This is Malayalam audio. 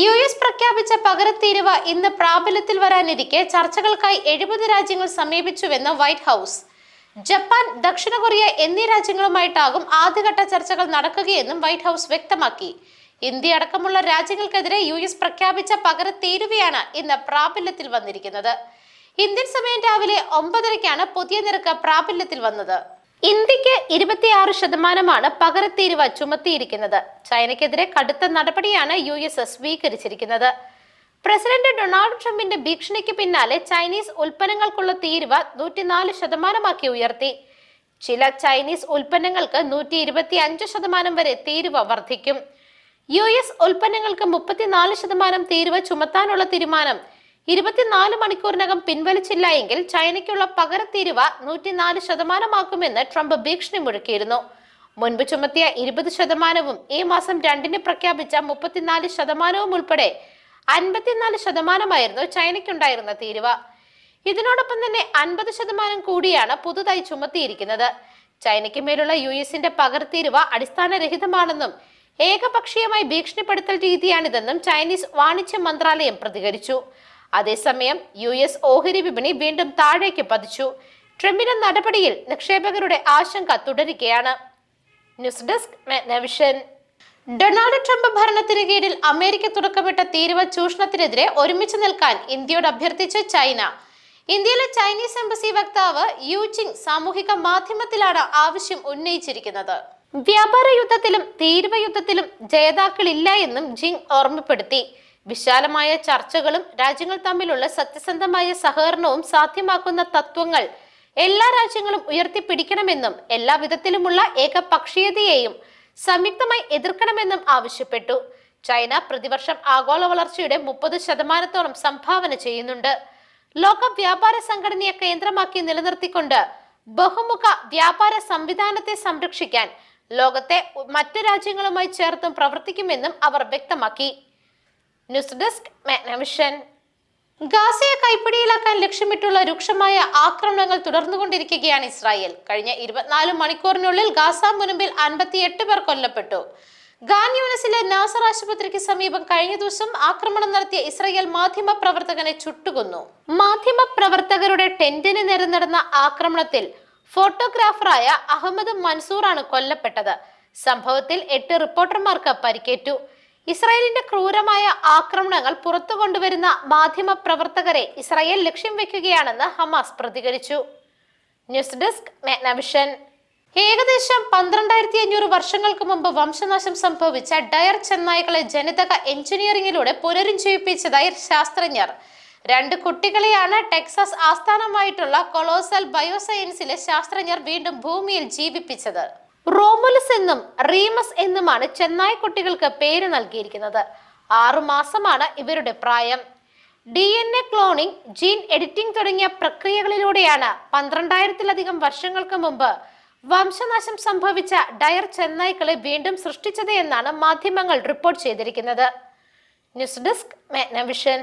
യു എസ് പ്രഖ്യാപിച്ച പകരത്തീരുവ ഇന്ന് പ്രാബല്യത്തിൽ വരാനിരിക്കെ ചർച്ചകൾക്കായി എഴുപത് രാജ്യങ്ങൾ സമീപിച്ചുവെന്ന് വൈറ്റ് ഹൗസ്. ജപ്പാൻ ദക്ഷിണ കൊറിയ എന്നീ രാജ്യങ്ങളുമായിട്ടാകും ആദ്യഘട്ട ചർച്ചകൾ നടക്കുകയെന്നും വൈറ്റ് ഹൗസ് വ്യക്തമാക്കി. ഇന്ത്യ അടക്കമുള്ള രാജ്യങ്ങൾക്കെതിരെ യു എസ് പ്രഖ്യാപിച്ച പകരത്തീരുവയാണ് ഇന്ന് പ്രാബല്യത്തിൽ വന്നിരിക്കുന്നത്. ഇന്ത്യൻ സമയം രാവിലെ ഒമ്പതരയ്ക്കാണ് പുതിയ നിരക്ക് പ്രാബല്യത്തിൽ വന്നത്. ഇന്ത്യയ്ക്ക് ഇരുപത്തിയാറ് ശതമാനമാണ് പകരത്തീരുവ ചുമത്തിയിരിക്കുന്നത്. ചൈനയ്ക്കെതിരെ കടുത്ത നടപടിയാണ് യു എസ് സ്വീകരിച്ചിരിക്കുന്നത്. പ്രസിഡന്റ് ഡൊണാൾഡ് ട്രംപിന്റെ ഭീഷണിക്ക് പിന്നാലെ ചൈനീസ് ഉൽപ്പന്നങ്ങൾക്കുള്ള തീരുവ നൂറ്റിനാല് ശതമാനമാക്കി ഉയർത്തി. ചില ചൈനീസ് ഉൽപ്പന്നങ്ങൾക്ക് നൂറ്റി ഇരുപത്തി അഞ്ച് ശതമാനം വരെ തീരുവ വർദ്ധിക്കും. യു എസ് ഉൽപ്പന്നങ്ങൾക്ക് മുപ്പത്തിനാല് ശതമാനം തീരുവ ചുമത്താനുള്ള തീരുമാനം ഇരുപത്തിനാല് മണിക്കൂറിനകം പിൻവലിച്ചില്ല എങ്കിൽ ചൈനയ്ക്കുള്ള പകരത്തീരുവ നൂറ്റിനാല് ശതമാനമാക്കുമെന്ന് ട്രംപ് ഭീഷണി മുഴക്കിയിരുന്നു. മുൻപ് ചുമത്തിയ ഇരുപത് ശതമാനവും ഈ മാസം രണ്ടിന് പ്രഖ്യാപിച്ച മുപ്പത്തിനാല് ശതമാനവും ഉൾപ്പെടെ അൻപത്തിനാല് ശതമാനമായിരുന്നു ചൈനയ്ക്കുണ്ടായിരുന്ന തീരുവ. ഇതിനോടൊപ്പം തന്നെ അൻപത് ശതമാനം കൂടിയാണ് പുതുതായി ചുമത്തിയിരിക്കുന്നത്. ചൈനയ്ക്ക് മേലുള്ള യു എസിന്റെ പകർത്തീരുവ അടിസ്ഥാനരഹിതമാണെന്നും ഏകപക്ഷീയമായി ഭീഷണിപ്പെടുത്തൽ രീതിയാണിതെന്നും ചൈനീസ് വാണിജ്യ മന്ത്രാലയം പ്രതികരിച്ചു. അതേസമയം യു എസ് ഓഹരി വിപണി വീണ്ടും താഴേക്ക് പതിച്ചു. ട്രംപിന്റെ നടപടിയിൽ നിക്ഷേപകരുടെ ആശങ്ക തുടരുകയാണ്. News desk Magnavision. Donald Trump ഭരണത്തിന് കീഴിൽ അമേരിക്ക തുടക്കമിട്ട തീരുവ ചൂഷണത്തിനെതിരെ ഒരുമിച്ച് നിൽക്കാൻ ഇന്ത്യയോട് അഭ്യർത്ഥിച്ച ചൈന. ഇന്ത്യയിലെ ചൈനീസ് എംബസി വക്താവ് യൂജിങ് സാമൂഹിക മാധ്യമത്തിലാണ് ആവശ്യം ഉന്നയിച്ചിരിക്കുന്നത്. വ്യാപാര യുദ്ധത്തിലും തീരുവ യുദ്ധത്തിലും ജേതാക്കളില്ല എന്നും ജിങ് ഓർമ്മപ്പെടുത്തി. വിശാലമായ ചർച്ചകളും രാജ്യങ്ങൾ തമ്മിലുള്ള സത്യസന്ധമായ സഹകരണവും സാധ്യമാക്കുന്ന തത്വങ്ങൾ എല്ലാ രാജ്യങ്ങളും ഉയർത്തിപ്പിടിക്കണമെന്നും എല്ലാ വിധത്തിലുമുള്ള ഏകപക്ഷീയതയെയും സംയുക്തമായി എതിർക്കണമെന്നും ആവശ്യപ്പെട്ടു. ചൈന പ്രതിവർഷം ആഗോള വളർച്ചയുടെ മുപ്പത് ശതമാനത്തോളം സംഭാവന ചെയ്യുന്നുണ്ട്. ലോക വ്യാപാര സംഘടനയെ കേന്ദ്രമാക്കി നിലനിർത്തിക്കൊണ്ട് ബഹുമുഖ വ്യാപാര സംവിധാനത്തെ സംരക്ഷിക്കാൻ ലോകത്തെ മറ്റു രാജ്യങ്ങളുമായി ചേർത്തും പ്രവർത്തിക്കുമെന്നും അവർ വ്യക്തമാക്കി. News desk Magnavision. ഗാസയെ കൈപ്പിടിയിലാക്കാൻ ലക്ഷ്യമിട്ടുള്ള രൂക്ഷമായ ആക്രമണങ്ങൾ തുടർന്നുകൊണ്ടിരിക്കുകയാണ് ഇസ്രായേൽ. കഴിഞ്ഞ ഇരുപത്തിനാല് മണിക്കൂറിനുള്ളിൽ ഗാസ മുനമ്പിൽ അൻപത്തിയെട്ട് പേർ കൊല്ലപ്പെട്ടു. ഗാൻ യൂണിസിലെ നാസർ ആശുപത്രിക്ക് സമീപം കഴിഞ്ഞ ദിവസം ആക്രമണം നടത്തിയ ഇസ്രായേൽ മാധ്യമ പ്രവർത്തകനെ ചുട്ടുകൊന്നു. മാധ്യമ പ്രവർത്തകരുടെ ടെന്റിന് നേരെ നടന്ന ആക്രമണത്തിൽ ഫോട്ടോഗ്രാഫറായ അഹമ്മദ് മൻസൂറാണ് കൊല്ലപ്പെട്ടത്. സംഭവത്തിൽ എട്ട് റിപ്പോർട്ടർമാർക്ക് പരിക്കേറ്റു. ഇസ്രായേലിന്റെ ക്രൂരമായ ആക്രമണങ്ങൾ പുറത്തു കൊണ്ടുവരുന്ന മാധ്യമ പ്രവർത്തകരെ ഇസ്രായേൽ ലക്ഷ്യം വെക്കുകയാണെന്ന് ഹമാസ് പ്രതികരിച്ചു. ന്യൂസ് ഡെസ്ക് മാഗ്നവിഷൻ ഏകദേശം പന്ത്രണ്ടായിരത്തി അഞ്ഞൂറ് വർഷങ്ങൾക്ക് മുമ്പ് വംശനാശം സംഭവിച്ച ഡയർ ചെന്നായ്ക്കളെ ജനിതക എഞ്ചിനീയറിംഗിലൂടെ പുനരുജ്ജീവിപ്പിച്ചതായി ശാസ്ത്രജ്ഞർ. രണ്ട് കുട്ടികളെയാണ് ടെക്സസ് ആസ്ഥാനമായിട്ടുള്ള കൊളോസൽ ബയോസയൻസിലെ ശാസ്ത്രജ്ഞർ വീണ്ടും ഭൂമിയിൽ ജീവിപ്പിച്ചത്. റോമുലസ് എന്നും റീമസ് എന്നുമാണ് ചെന്നായ് കുട്ടികൾക്ക് പേര് നൽകിയിരിക്കുന്നത്. ആറുമാസമാണ് ഇവരുടെ പ്രായം. D N A cloning gene editing തുടങ്ങിയ പ്രക്രിയകളിലൂടെയാണ് പന്ത്രണ്ടായിരത്തിലധികം വർഷങ്ങൾക്ക് മുമ്പ് വംശനാശം സംഭവിച്ച ഡയർ ചെന്നായ്ക്കളെ വീണ്ടും സൃഷ്ടിച്ചത് എന്നാണ് മാധ്യമങ്ങൾ റിപ്പോർട്ട് ചെയ്തിരിക്കുന്നത്. News desk Magnavision.